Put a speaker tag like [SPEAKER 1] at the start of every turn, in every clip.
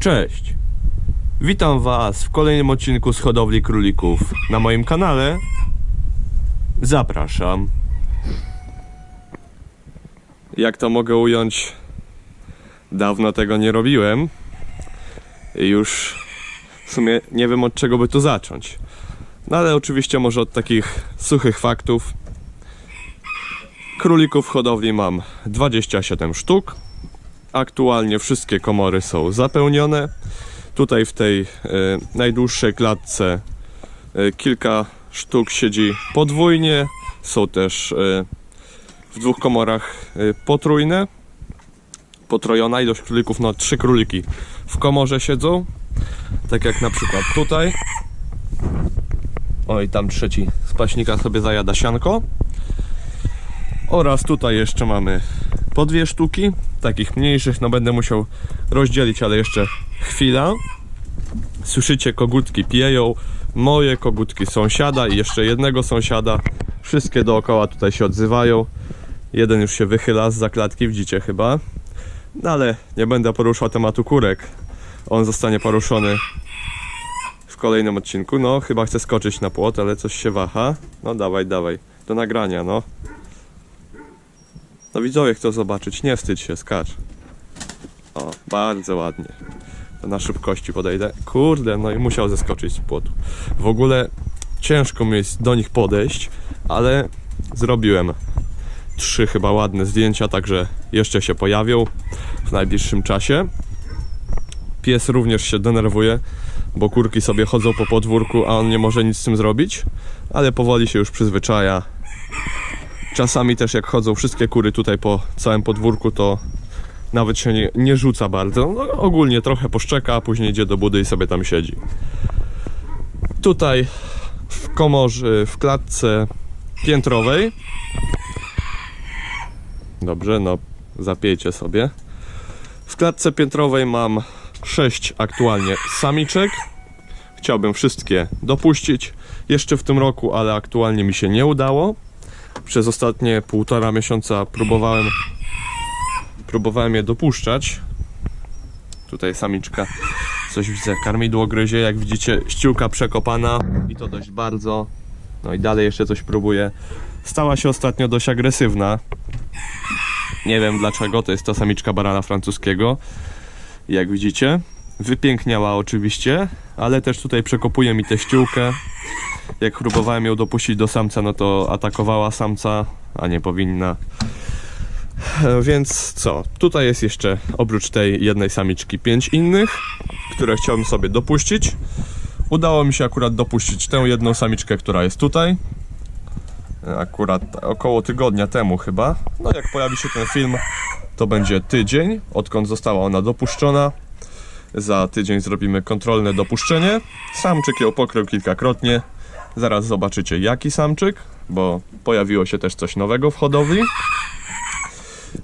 [SPEAKER 1] Cześć! Witam Was w kolejnym odcinku z hodowli królików na moim kanale. Zapraszam. Jak to mogę ująć? Dawno tego nie robiłem. Już w sumie nie wiem od czego by tu zacząć. No ale oczywiście może od takich suchych faktów. Królików w hodowli mam 27 sztuk. Aktualnie wszystkie komory są zapełnione. Tutaj w tej e, najdłuższej klatce e, kilka sztuk siedzi podwójnie. Są też e, w dwóch komorach potrójne. Potrojona ilość królików, no trzy króliki w komorze siedzą. Tak jak na przykład tutaj. Oj, tam trzeci z paśnika sobie zajada sianko. Oraz tutaj jeszcze mamy po dwie sztuki, takich mniejszych, no będę musiał rozdzielić, ale jeszcze chwila. Słyszycie, kogutki pieją, moje kogutki sąsiada i jeszcze jednego sąsiada. Wszystkie dookoła tutaj się odzywają. Jeden już się wychyla z zakładki, widzicie chyba. No ale nie będę poruszał tematu kurek. On zostanie poruszony w kolejnym odcinku. No, chyba chcę skoczyć na płot, ale coś się waha. No dawaj, dawaj. Do nagrania, no. No widzowie chcą zobaczyć, nie wstydź się, skacz. O, bardzo ładnie. To na szybkości podejdę. Kurde, no i musiał zeskoczyć z płotu. W ogóle ciężko mi jest do nich podejść, ale zrobiłem trzy chyba ładne zdjęcia, także jeszcze się pojawią w najbliższym czasie. Pies również się denerwuje, bo kurki sobie chodzą po podwórku, a on nie może nic z tym zrobić, ale powoli się już przyzwyczaja. Czasami też jak chodzą wszystkie kury tutaj po całym podwórku, to nawet się nie, nie rzuca bardzo. No, ogólnie trochę poszczeka, a później idzie do budy i sobie tam siedzi. Tutaj w komorze, w klatce piętrowej. Dobrze, no zapiejcie sobie. W klatce piętrowej mam 6 aktualnie samiczek. Chciałbym wszystkie dopuścić jeszcze w tym roku, ale aktualnie mi się nie udało przez ostatnie półtora miesiąca próbowałem próbowałem je dopuszczać. Tutaj samiczka coś widzę, karmidło gryzie, jak widzicie ściółka przekopana i to dość bardzo. No i dalej jeszcze coś próbuję. Stała się ostatnio dość agresywna. Nie wiem dlaczego, to jest ta samiczka barana francuskiego. Jak widzicie, wypiękniała oczywiście, ale też tutaj przekopuje mi tę ściółkę jak próbowałem ją dopuścić do samca, no to atakowała samca, a nie powinna. E, Więc co? Tutaj jest jeszcze oprócz tej jednej samiczki pięć innych, które chciałbym sobie dopuścić. Udało mi się akurat dopuścić tę jedną samiczkę, która jest tutaj. E, Akurat około tygodnia temu chyba. No jak pojawi się ten film, to będzie tydzień, odkąd została ona dopuszczona. Za tydzień zrobimy kontrolne dopuszczenie. Samczyk ją pokrył kilkakrotnie. Zaraz zobaczycie jaki samczyk, bo pojawiło się też coś nowego w hodowli.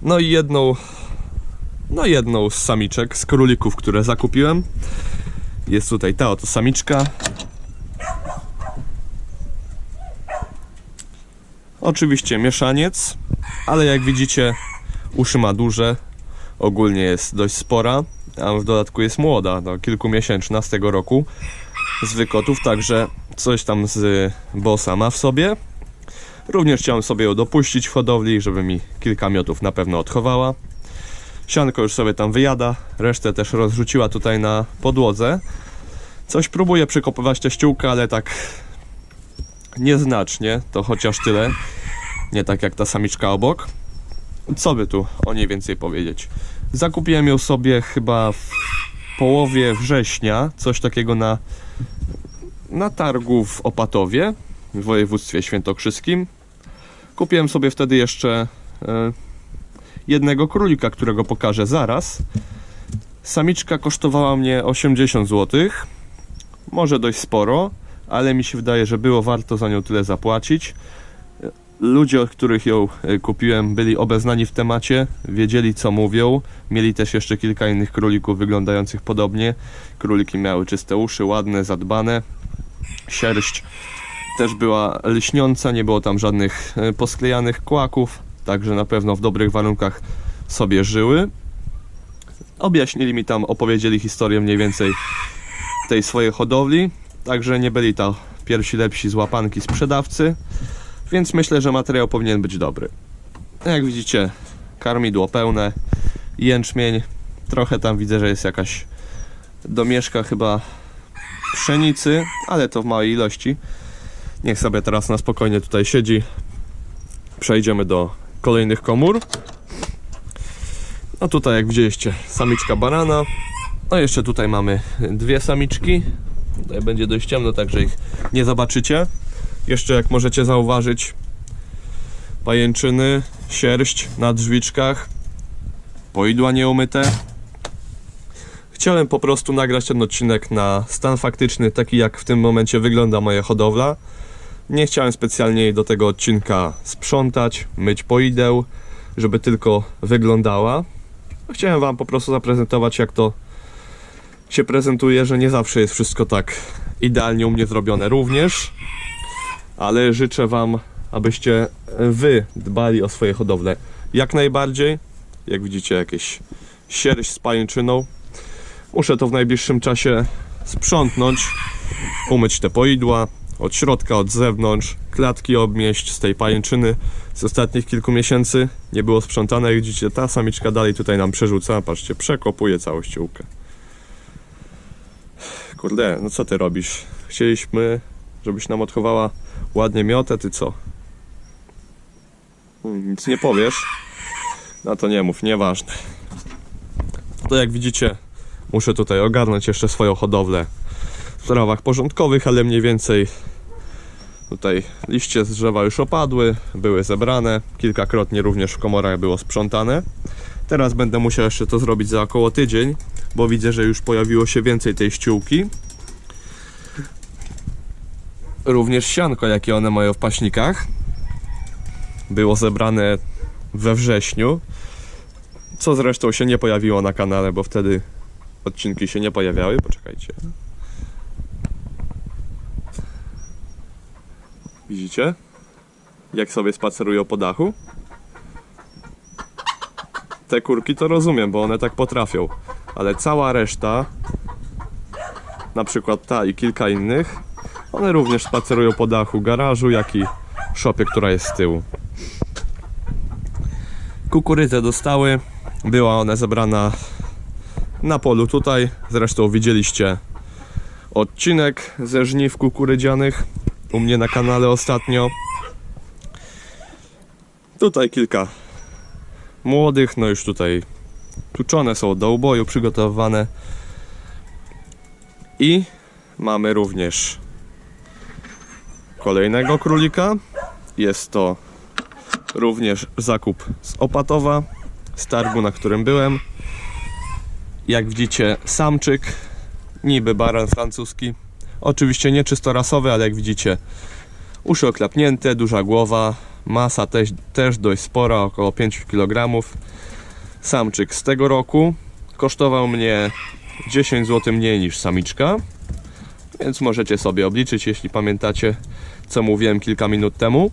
[SPEAKER 1] No i jedną, no jedną z samiczek, z królików, które zakupiłem. Jest tutaj ta oto samiczka. Oczywiście mieszaniec, ale jak widzicie uszy ma duże, ogólnie jest dość spora, a w dodatku jest młoda, no, kilkumiesięczna z tego roku z wykotów, także coś tam z bossa ma w sobie. Również chciałem sobie ją dopuścić w hodowli, żeby mi kilka miotów na pewno odchowała. Sianko już sobie tam wyjada, resztę też rozrzuciła tutaj na podłodze. Coś próbuję przekopywać tę ściółkę, ale tak nieznacznie, to chociaż tyle. Nie tak jak ta samiczka obok. Co by tu o niej więcej powiedzieć? Zakupiłem ją sobie chyba w połowie września, coś takiego na na targu w Opatowie w województwie świętokrzyskim. Kupiłem sobie wtedy jeszcze e, jednego królika, którego pokażę zaraz. Samiczka kosztowała mnie 80 zł. Może dość sporo, ale mi się wydaje, że było warto za nią tyle zapłacić. Ludzie, od których ją e, kupiłem, byli obeznani w temacie, wiedzieli co mówią. Mieli też jeszcze kilka innych królików wyglądających podobnie. Króliki miały czyste uszy, ładne, zadbane. Sierść też była lśniąca, nie było tam żadnych e, posklejanych kłaków, także na pewno w dobrych warunkach sobie żyły. Objaśnili mi tam, opowiedzieli historię mniej więcej tej swojej hodowli, także nie byli to pierwsi lepsi z łapanki sprzedawcy, więc myślę, że materiał powinien być dobry. Jak widzicie, karmidło pełne, jęczmień, trochę tam widzę, że jest jakaś domieszka chyba pszenicy, ale to w małej ilości. Niech sobie teraz na spokojnie tutaj siedzi. Przejdziemy do kolejnych komór. No tutaj jak widzieliście, samiczka banana. No jeszcze tutaj mamy dwie samiczki. Tutaj będzie dość ciemno, także ich nie zobaczycie. Jeszcze jak możecie zauważyć, pajęczyny, sierść na drzwiczkach, poidła nieumyte. Chciałem po prostu nagrać ten odcinek na stan faktyczny, taki jak w tym momencie wygląda moja hodowla. Nie chciałem specjalnie do tego odcinka sprzątać, myć poideł, żeby tylko wyglądała. Chciałem Wam po prostu zaprezentować, jak to się prezentuje, że nie zawsze jest wszystko tak idealnie u mnie zrobione również, ale życzę Wam, abyście Wy dbali o swoje hodowle jak najbardziej. Jak widzicie, jakieś sierść z pajęczyną. Muszę to w najbliższym czasie sprzątnąć, umyć te poidła od środka, od zewnątrz, klatki obmieść z tej pajęczyny z ostatnich kilku miesięcy nie było sprzątane. Jak widzicie, ta samiczka dalej tutaj nam przerzuca. Patrzcie, przekopuje całą ściółkę. Kurde, no co ty robisz? Chcieliśmy, żebyś nam odchowała ładnie miotę, ty co? Hmm, Nic nie powiesz? No to nie mów, nieważne. To jak widzicie, muszę tutaj ogarnąć jeszcze swoją hodowlę w sprawach porządkowych, ale mniej więcej tutaj liście z drzewa już opadły, były zebrane, kilkakrotnie również w komorach było sprzątane. Teraz będę musiał jeszcze to zrobić za około tydzień, bo widzę, że już pojawiło się więcej tej ściółki. Również sianko, jakie one mają w paśnikach, było zebrane we wrześniu, co zresztą się nie pojawiło na kanale, bo wtedy odcinki się nie pojawiały. Poczekajcie. Widzicie? Jak sobie spacerują po dachu? Te kurki to rozumiem, bo one tak potrafią, ale cała reszta, na przykład ta i kilka innych, one również spacerują po dachu garażu, jak i szopie, która jest z tyłu. Kukurydzę dostały, była ona zebrana na polu tutaj. Zresztą widzieliście odcinek ze żniw kukurydzianych u mnie na kanale ostatnio. Tutaj kilka młodych, no już tutaj tuczone są do uboju, przygotowywane. I mamy również kolejnego królika. Jest to również zakup z Opatowa, z targu, na którym byłem. Jak widzicie, samczyk, niby baran francuski. Oczywiście nie czysto rasowy, ale jak widzicie, uszy oklapnięte, duża głowa, masa też, też dość spora, około 5 kg. Samczyk z tego roku kosztował mnie 10 zł mniej niż samiczka, więc możecie sobie obliczyć, jeśli pamiętacie, co mówiłem kilka minut temu.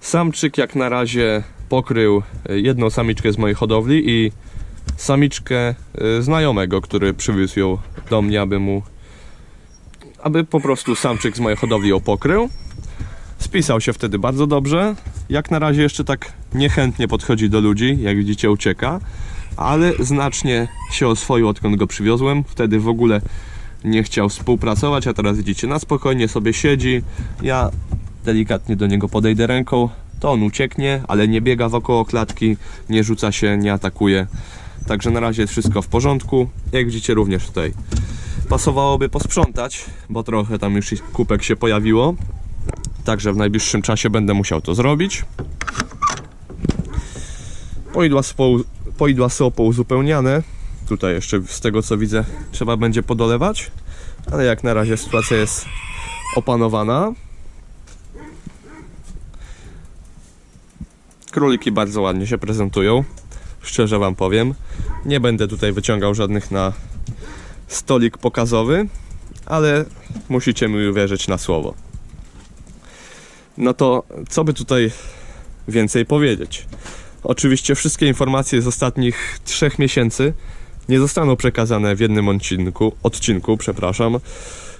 [SPEAKER 1] Samczyk jak na razie pokrył e, jedną samiczkę z mojej hodowli i samiczkę y, znajomego, który przywiózł ją do mnie, aby mu aby po prostu samczyk z mojej hodowli ją pokrył. Spisał się wtedy bardzo dobrze. Jak na razie jeszcze tak niechętnie podchodzi do ludzi, jak widzicie ucieka, ale znacznie się oswoił odkąd go przywiozłem. Wtedy w ogóle nie chciał współpracować, a teraz widzicie, na spokojnie sobie siedzi. Ja delikatnie do niego podejdę ręką, to on ucieknie, ale nie biega wokoło klatki, nie rzuca się, nie atakuje. Także na razie jest wszystko w porządku. Jak widzicie również tutaj pasowałoby posprzątać, bo trochę tam już kupek się pojawiło. Także w najbliższym czasie będę musiał to zrobić. Poidła, są pouzupełniane. Tutaj jeszcze z tego co widzę trzeba będzie podolewać. Ale jak na razie sytuacja jest opanowana. Króliki bardzo ładnie się prezentują. Szczerze Wam powiem. Nie będę tutaj wyciągał żadnych na stolik pokazowy, ale musicie mi uwierzyć na słowo. No to co by tutaj więcej powiedzieć? Oczywiście wszystkie informacje z ostatnich trzech miesięcy nie zostaną przekazane w jednym odcinku, odcinku, przepraszam,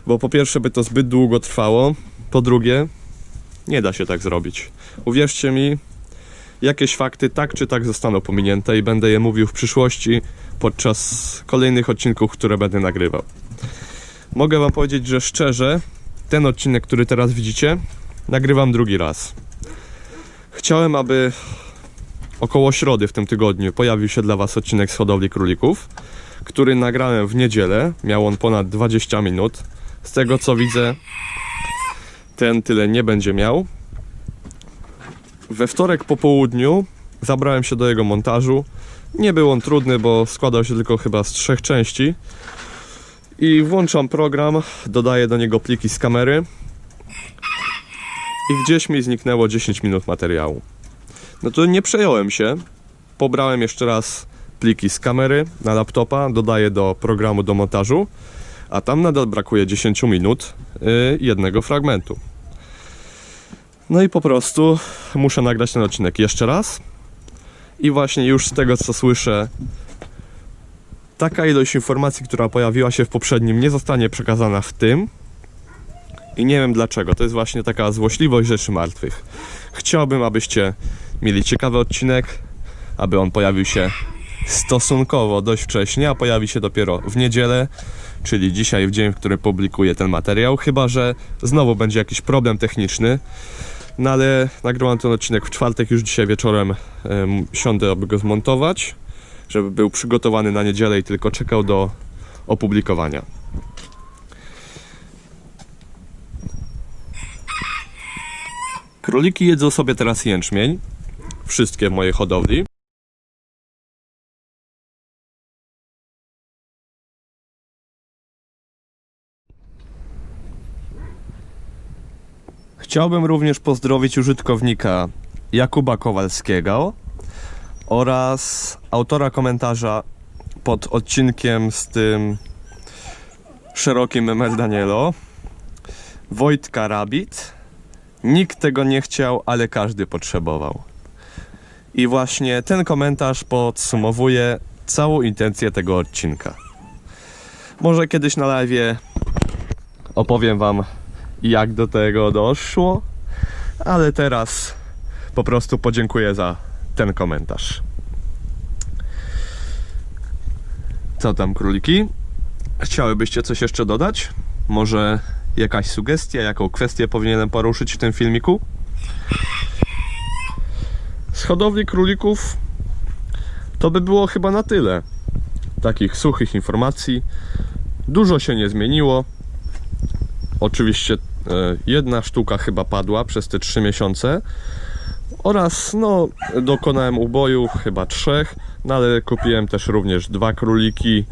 [SPEAKER 1] bo po pierwsze by to zbyt długo trwało, po drugie nie da się tak zrobić. Uwierzcie mi, jakieś fakty tak czy tak zostaną pominięte i będę je mówił w przyszłości podczas kolejnych odcinków, które będę nagrywał. Mogę Wam powiedzieć, że szczerze, ten odcinek, który teraz widzicie, nagrywam drugi raz. Chciałem, aby około środy w tym tygodniu pojawił się dla Was odcinek z hodowli królików, który nagrałem w niedzielę. Miał on ponad 20 minut. Z tego co widzę, ten tyle nie będzie miał. We wtorek po południu zabrałem się do jego montażu. Nie był on trudny, bo składał się tylko chyba z trzech części. I włączam program, dodaję do niego pliki z kamery. I gdzieś mi zniknęło 10 minut materiału. No to nie przejąłem się. Pobrałem jeszcze raz pliki z kamery na laptopa, dodaję do programu do montażu, a tam nadal brakuje 10 minut yy, jednego fragmentu. No i po prostu muszę nagrać ten odcinek jeszcze raz. I właśnie już z tego co słyszę, taka ilość informacji, która pojawiła się w poprzednim, nie zostanie przekazana w tym. I nie wiem dlaczego. To jest właśnie taka złośliwość rzeczy martwych. Chciałbym, abyście mieli ciekawy odcinek, aby on pojawił się stosunkowo dość wcześnie, a pojawi się dopiero w niedzielę, czyli dzisiaj, w dzień, w którym publikuję ten materiał. Chyba, że znowu będzie jakiś problem techniczny. No ale nagrywam ten odcinek w czwartek, już dzisiaj wieczorem em, siądę, aby go zmontować, żeby był przygotowany na niedzielę i tylko czekał do opublikowania. Króliki jedzą sobie teraz jęczmień, wszystkie w mojej hodowli. Chciałbym również pozdrowić użytkownika Jakuba Kowalskiego oraz autora komentarza pod odcinkiem z tym szerokim Emel Danielo, Wojtka Rabit. Nikt tego nie chciał, ale każdy potrzebował. I właśnie ten komentarz podsumowuje całą intencję tego odcinka. Może kiedyś na live opowiem Wam, jak do tego doszło, ale teraz po prostu podziękuję za ten komentarz. Co tam, króliki? Chciałybyście coś jeszcze dodać? Może jakaś sugestia, jaką kwestię powinienem poruszyć w tym filmiku? Z hodowli królików to by było chyba na tyle. Takich suchych informacji. Dużo się nie zmieniło. Oczywiście e, jedna sztuka chyba padła przez te 3 miesiące. Oraz no, dokonałem uboju chyba trzech, no ale kupiłem też również dwa króliki.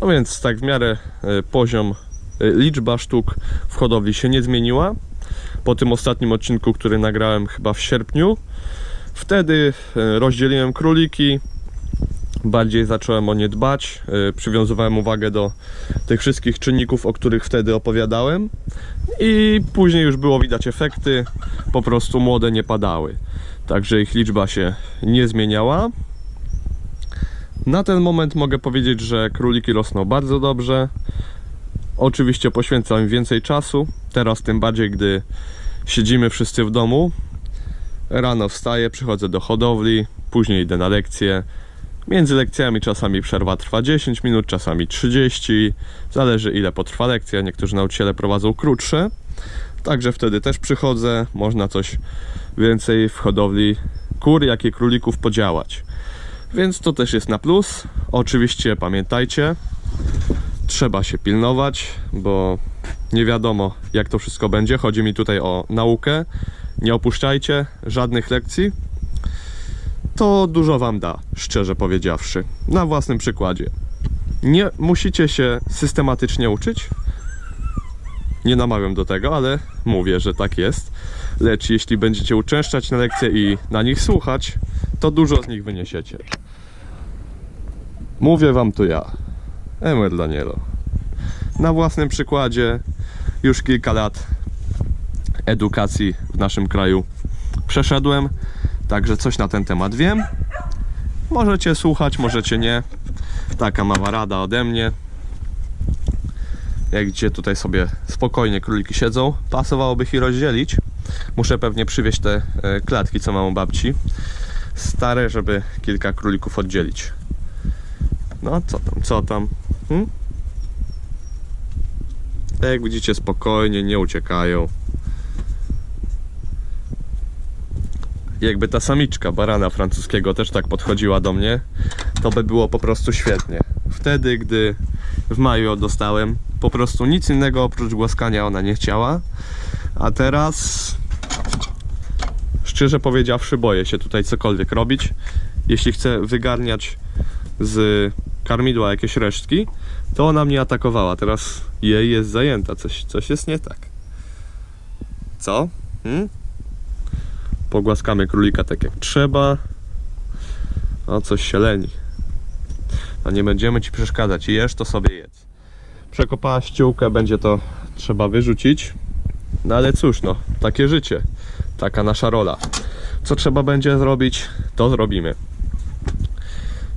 [SPEAKER 1] No więc tak w miarę e, poziom, e, liczba sztuk w hodowli się nie zmieniła. Po tym ostatnim odcinku, który nagrałem chyba w sierpniu, wtedy e, rozdzieliłem króliki, bardziej zacząłem o nie dbać, e, przywiązywałem uwagę do tych wszystkich czynników, o których wtedy opowiadałem i później już było widać efekty, po prostu młode nie padały. Także ich liczba się nie zmieniała. Na ten moment mogę powiedzieć, że króliki rosną bardzo dobrze. Oczywiście poświęcam im więcej czasu. Teraz tym bardziej, gdy siedzimy wszyscy w domu. Rano wstaję, przychodzę do hodowli, później idę na lekcje. Między lekcjami czasami przerwa trwa 10 minut, czasami 30. Zależy ile potrwa lekcja. Niektórzy nauczyciele prowadzą krótsze. Także wtedy też przychodzę. Można coś więcej w hodowli kur, jak i królików podziałać. Więc to też jest na plus. Oczywiście pamiętajcie, trzeba się pilnować, bo nie wiadomo jak to wszystko będzie. Chodzi mi tutaj o naukę. Nie opuszczajcie żadnych lekcji. To dużo Wam da, szczerze powiedziawszy. Na własnym przykładzie. Nie musicie się systematycznie uczyć. Nie namawiam do tego, ale mówię, że tak jest. Lecz jeśli będziecie uczęszczać na lekcje i na nich słuchać, to dużo z nich wyniesiecie. Mówię Wam tu ja, Emer Danielo. Na własnym przykładzie już kilka lat edukacji w naszym kraju przeszedłem, także coś na ten temat wiem. Możecie słuchać, możecie nie. Taka mała rada ode mnie. Jak widzicie, tutaj sobie spokojnie króliki siedzą. Pasowałoby ich rozdzielić. Muszę pewnie przywieźć te e, klatki, co mam u babci. Stare, żeby kilka królików oddzielić. No, co tam, co tam? Hmm? Jak widzicie, spokojnie, nie uciekają. Jakby ta samiczka barana francuskiego też tak podchodziła do mnie, to by było po prostu świetnie. Wtedy, gdy w maju dostałem, po prostu nic innego oprócz głaskania ona nie chciała. A teraz, szczerze powiedziawszy, boję się tutaj cokolwiek robić. Jeśli chcę wygarniać z karmidła jakieś resztki, to ona mnie atakowała. Teraz jej jest zajęta. Coś, coś jest nie tak. Co? Hmm? Pogłaskamy królika tak jak trzeba. O, coś się leni. No nie będziemy ci przeszkadzać. Jesz, to sobie jedz. Przekopała ściółkę, będzie to trzeba wyrzucić. No ale cóż, no, takie życie. Taka nasza rola. Co trzeba będzie zrobić, to zrobimy.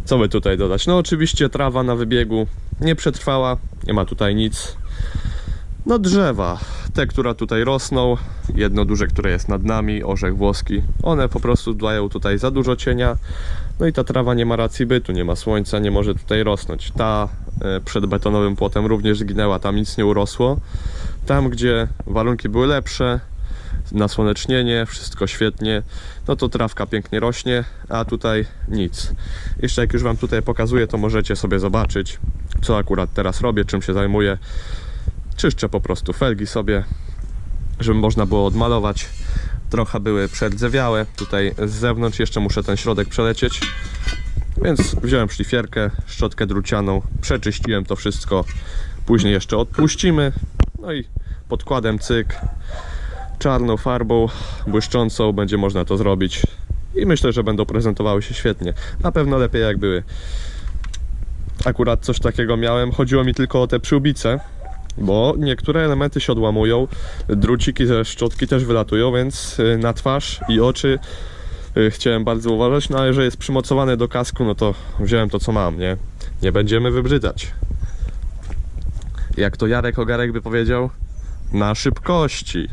[SPEAKER 1] Co by tutaj dodać? No oczywiście trawa na wybiegu nie przetrwała, nie ma tutaj nic. No drzewa, te, które tutaj rosną, jedno duże, które jest nad nami, orzech włoski, one po prostu dają tutaj za dużo cienia. No i ta trawa nie ma racji bytu, nie ma słońca, nie może tutaj rosnąć. Ta e, przed betonowym płotem również zginęła, tam nic nie urosło. Tam, gdzie warunki były lepsze, nasłonecznienie, wszystko świetnie, no to trawka pięknie rośnie, a tutaj nic. Jeszcze jak już Wam tutaj pokazuję, to możecie sobie zobaczyć, co akurat teraz robię, czym się zajmuję. Czyszczę po prostu felgi sobie, żeby można było odmalować. Trochę były przerdzewiałe, tutaj z zewnątrz jeszcze muszę ten środek przelecieć. Więc wziąłem szlifierkę, szczotkę drucianą, przeczyściłem to wszystko, później jeszcze odpuścimy, no i podkładem cyk, czarną farbą błyszczącą będzie można to zrobić i myślę, że będą prezentowały się świetnie. Na pewno lepiej jak były. Akurat coś takiego miałem, chodziło mi tylko o te przyłbice, bo niektóre elementy się odłamują, druciki ze szczotki też wylatują, więc y, na twarz i oczy y, chciałem bardzo uważać, no ale że jest przymocowane do kasku, no to wziąłem to co mam, nie? Nie będziemy wybrzydzać. Jak to Jarek Ogarek by powiedział, na szybkości.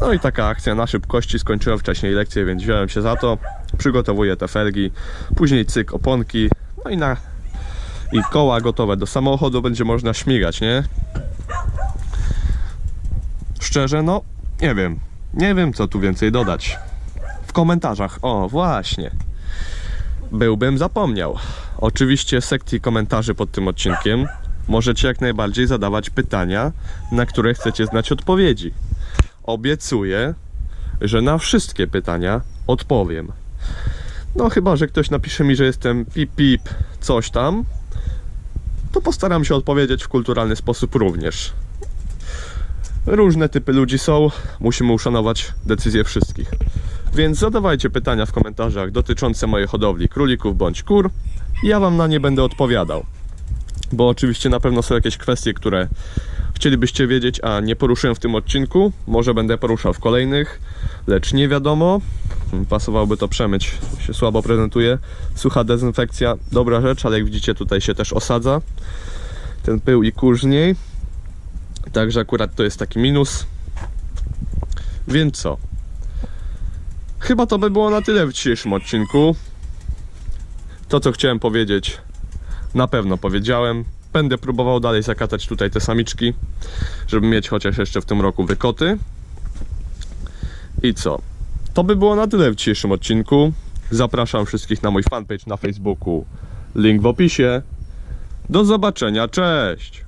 [SPEAKER 1] No i taka akcja na szybkości, skończyłem wcześniej lekcję, więc wziąłem się za to. Przygotowuję te felgi, później cyk oponki, no i na i koła gotowe do samochodu będzie można śmigać, nie? Szczerze, no nie wiem. Nie wiem, co tu więcej dodać. W komentarzach, o właśnie. Byłbym zapomniał. Oczywiście sekcji komentarzy pod tym odcinkiem możecie jak najbardziej zadawać pytania, na które chcecie znać odpowiedzi obiecuję, że na wszystkie pytania odpowiem. No chyba, że ktoś napisze mi, że jestem pip pip coś tam, to postaram się odpowiedzieć w kulturalny sposób również. Różne typy ludzi są, musimy uszanować decyzje wszystkich. Więc zadawajcie pytania w komentarzach dotyczące mojej hodowli królików bądź kur. Ja wam na nie będę odpowiadał. Bo oczywiście na pewno są jakieś kwestie, które chcielibyście wiedzieć, a nie poruszyłem w tym odcinku. Może będę poruszał w kolejnych, lecz nie wiadomo. Pasowałoby to przemyć, się słabo prezentuje. Sucha dezynfekcja, dobra rzecz, ale jak widzicie tutaj się też osadza ten pył i kurz niej. Także akurat to jest taki minus. Więc co? Chyba to by było na tyle w dzisiejszym odcinku. To co chciałem powiedzieć, na pewno powiedziałem. Będę próbował dalej zakatać tutaj te samiczki, żeby mieć chociaż jeszcze w tym roku wykoty. I co? To by było na tyle w dzisiejszym odcinku. Zapraszam wszystkich na mój fanpage na Facebooku. Link w opisie. Do zobaczenia, cześć!